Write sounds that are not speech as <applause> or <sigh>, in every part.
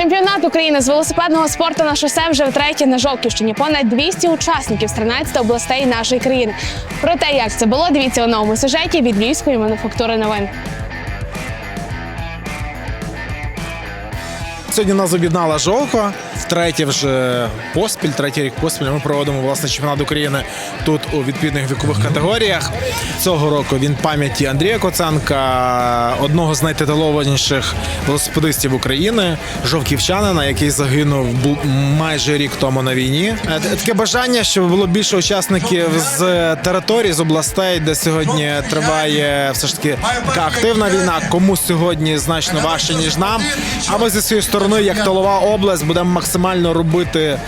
Чемпіонат України з велосипедного спорту на шосе вже втретє на Жовківщині. Понад 200 учасників з 13 областей нашої країни. Про те, як це було, дивіться у новому сюжеті від Львівської мануфактури новин. Сьогодні нас об'єднала Жовка. Втретє вже поспіль, третій рік поспіль. Ми проводимо власне чемпіонат України тут у відповідних вікових категоріях. Цього року він пам'яті Андрія Коценка, одного з найтитулованіших велосипедистів України, жовківчанина, який загинув майже рік тому на війні. Е, Таке бажання, щоб було більше учасників з територій, з областей, де сьогодні триває все ж таки така активна війна. Кому сьогодні значно важче ніж нам. А ми зі своєї сторони, як Толова область, будемо максимально робити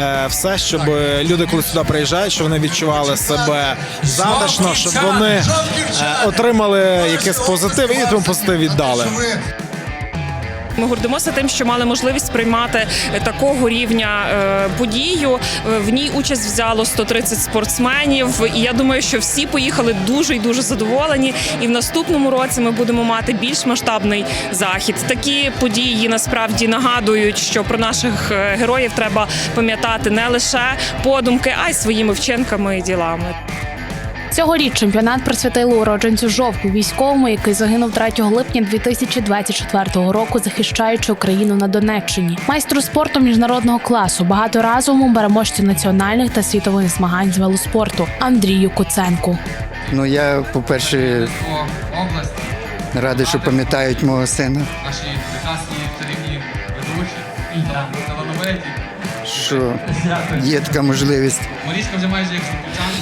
е, все, щоб люди, коли сюди приїжджають, щоб вони відчували себе затишно, щоб вони е, отримали якийсь позитив і тому позитив віддали. Ми гордимося тим, що мали можливість приймати е, такого рівня е, подію. Е, В ній участь взяло 130 спортсменів. І я думаю, що всі поїхали дуже і дуже задоволені. І в наступному році ми будемо мати більш масштабний захід. Такі події насправді нагадують, що про наших героїв треба пам'ятати не лише подумки, а й своїми вчинками і ділами. Цьогоріч чемпіонат присвятили уродженцю Жовку, військовому, який загинув 3 липня 2024 року, захищаючи Україну на Донеччині. Майстру спорту міжнародного класу, багаторазовому переможцю національних та світових змагань з велоспорту Андрію Куценку. Ну я, по-перше, область, радий, що пам'ятають мого сина, наші прекрасні чарівні ведучі, талановиті. Що є така можливість.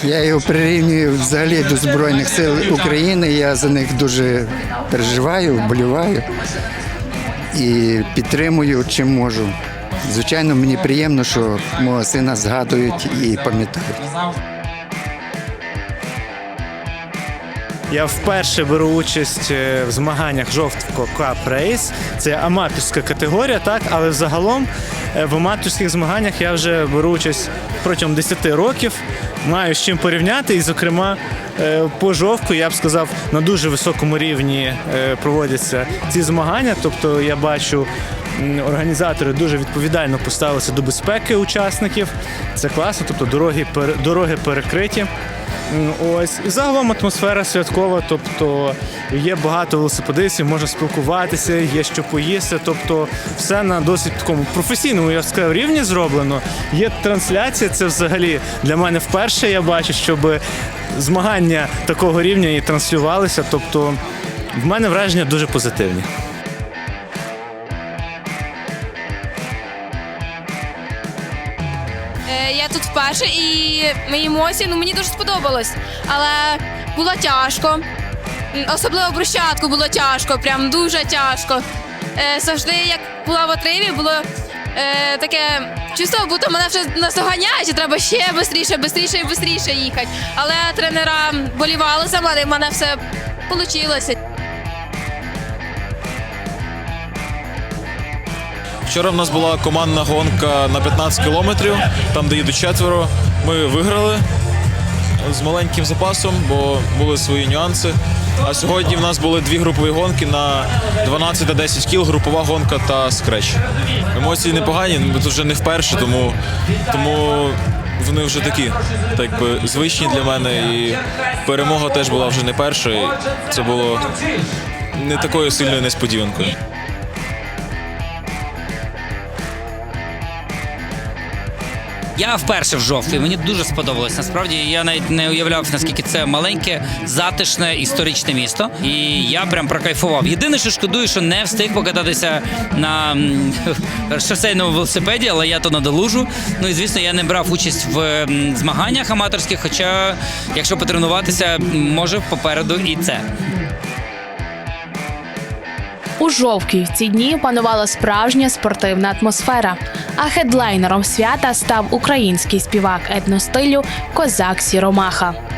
Я його прирівнюю взагалі до Збройних сил України. Я за них дуже переживаю, вболіваю і підтримую, чим можу. Звичайно, мені приємно, що мого сина згадують і пам'ятають. Я вперше беру участь е, в змаганнях жовтко Cup Race. Це аматорська категорія, так, але взагалом в аматорських змаганнях я вже беру участь протягом 10 років. Маю з чим порівняти, і, зокрема, е, по жовтку я б сказав, на дуже високому рівні е, проводяться ці змагання. Тобто я бачу. Організатори дуже відповідально поставилися до безпеки учасників. Це класно, тобто дороги, дороги перекриті. Ось і загалом атмосфера святкова, тобто є багато велосипедистів, можна спілкуватися, є що поїсти. Тобто, все на досить такому професійному я б сказав, рівні зроблено. Є трансляція. Це взагалі для мене вперше. Я бачу, щоб змагання такого рівня і транслювалися. Тобто, в мене враження дуже позитивні. Я тут вперше і мої емоції, ну мені дуже сподобалось. Але було тяжко. Особливо брусчатку було тяжко, прям дуже тяжко. Е, Завжди, як була в отриві, було е, таке чувство, будто мене вже наздоганяють, і треба ще швидше, швидше і швидше їхати. Але тренера болівали за мене, і в мене все вийшло. Вчора в нас була командна гонка на 15 кілометрів, там де їдуть четверо. Ми виграли з маленьким запасом, бо були свої нюанси. А сьогодні в нас були дві групові гонки на 12 та 10 кіл, групова гонка та скреч. Емоції непогані, бо тут вже не вперше, тому, тому вони вже такі, так би звичні для мене. І перемога теж була вже не перша. І це було не такою сильною несподіванкою. Я вперше в жовтні. Мені дуже сподобалось. Насправді я навіть не уявляв, наскільки це маленьке, затишне історичне місто. І я прям прокайфував. Єдине, що шкодую, що не встиг покататися на <laughs> шосейному велосипеді, але я то надолужу. Ну і звісно, я не брав участь в змаганнях аматорських. Хоча, якщо потренуватися, може попереду і це. У Жовкій в ці дні панувала справжня спортивна атмосфера. А хедлайнером свята став український співак етностилю Козак Сіромаха.